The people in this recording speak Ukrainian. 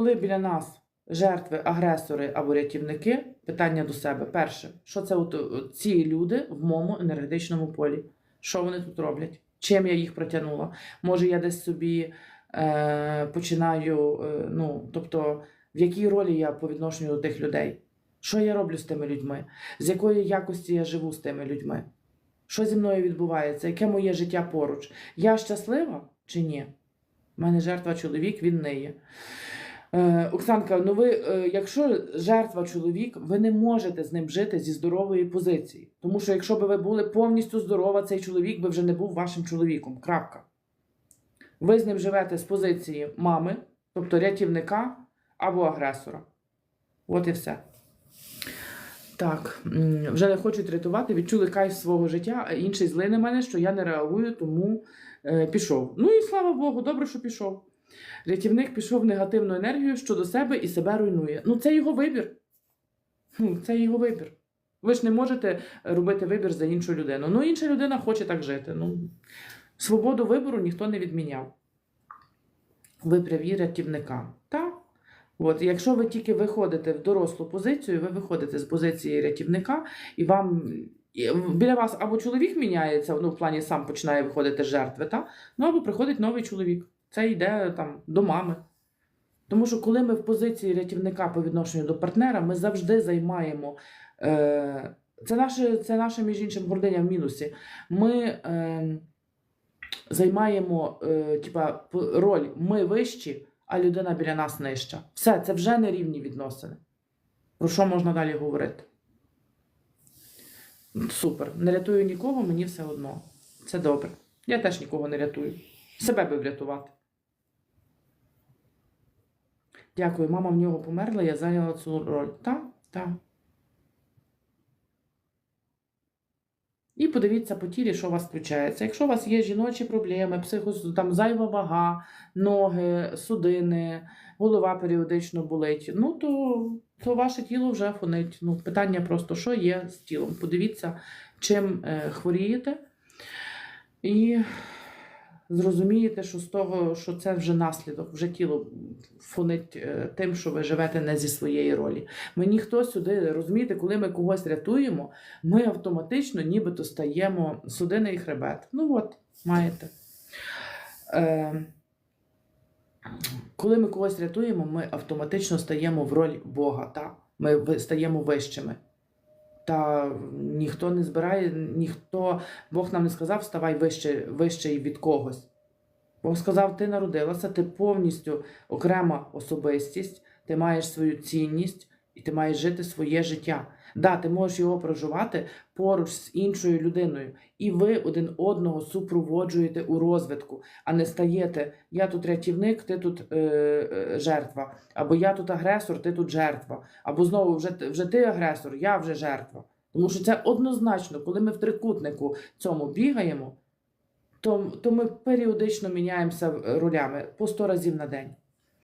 Коли біля нас жертви, агресори або рятівники, питання до себе. Перше, що це от, от ці люди в моєму енергетичному полі? Що вони тут роблять? Чим я їх протягнула? Може, я десь собі е, починаю, е, ну, тобто, в якій ролі я по відношенню до тих людей? Що я роблю з тими людьми? З якої якості я живу з тими людьми? Що зі мною відбувається? Яке моє життя поруч? Я щаслива чи ні? У мене жертва чоловік, він не є. Е, Оксанка, ну ви, е, якщо жертва чоловік, ви не можете з ним жити зі здорової позиції. Тому що якщо б ви були повністю здорова, цей чоловік би вже не був вашим чоловіком. Крапка. Ви з ним живете з позиції мами, тобто рятівника або агресора. От і все. Так, вже не хочуть рятувати, відчули кайф свого життя, а інший злий на мене, що я не реагую, тому е, пішов. Ну і слава Богу, добре, що пішов. Рятівник пішов в негативну енергію щодо себе і себе руйнує. Ну, це його вибір. Це його вибір. Ви ж не можете робити вибір за іншу людину. Ну, інша людина хоче так жити. Ну, свободу вибору ніхто не відміняв. Ви праві рятівника. Так. От, якщо ви тільки виходите в дорослу позицію, ви виходите з позиції рятівника, і вам і біля вас або чоловік міняється, ну, в плані сам починає виходити з жертви, та? ну або приходить новий чоловік. Це йде там до мами. Тому що коли ми в позиції рятівника по відношенню до партнера, ми завжди займаємо. Е, це, наше, це наша, між іншим, гординя в мінусі. Ми е, займаємо е, типа, по- роль ми вищі, а людина біля нас нижча. Все, це вже не рівні відносини. Про що можна далі говорити? Супер. Не рятую нікого, мені все одно. Це добре. Я теж нікого не рятую. Себе би врятувати. Дякую, мама в нього померла, я зайняла цю роль. Так, так. І подивіться по тілі, що у вас включається. Якщо у вас є жіночі проблеми, психос, там зайва вага, ноги, судини, голова періодично болить, ну то, то ваше тіло вже фонить. Ну, питання просто, що є з тілом. Подивіться, чим е, хворієте. І зрозумієте, що з того, що це вже наслідок, вже тіло фонить е, тим, що ви живете не зі своєї ролі. Ми ніхто сюди, розумієте, коли ми когось рятуємо, ми автоматично нібито стаємо судинний хребет. Ну от, маєте. Е, коли ми когось рятуємо, ми автоматично стаємо в роль Бога. Та? Ми стаємо вищими. Та ніхто не збирає, ніхто, Бог нам не сказав, ставай вище, вищий від когось. Бог сказав, ти народилася, ти повністю окрема особистість, ти маєш свою цінність і ти маєш жити своє життя. Да, ти можеш його проживати поруч з іншою людиною, і ви один одного супроводжуєте у розвитку, а не стаєте я тут рятівник, ти тут е, е, жертва, або я тут агресор, ти тут жертва, або знову вже, вже ти агресор, я вже жертва. Тому що це однозначно, коли ми в трикутнику цьому бігаємо, то, то ми періодично міняємося е, ролями по 100 разів на день.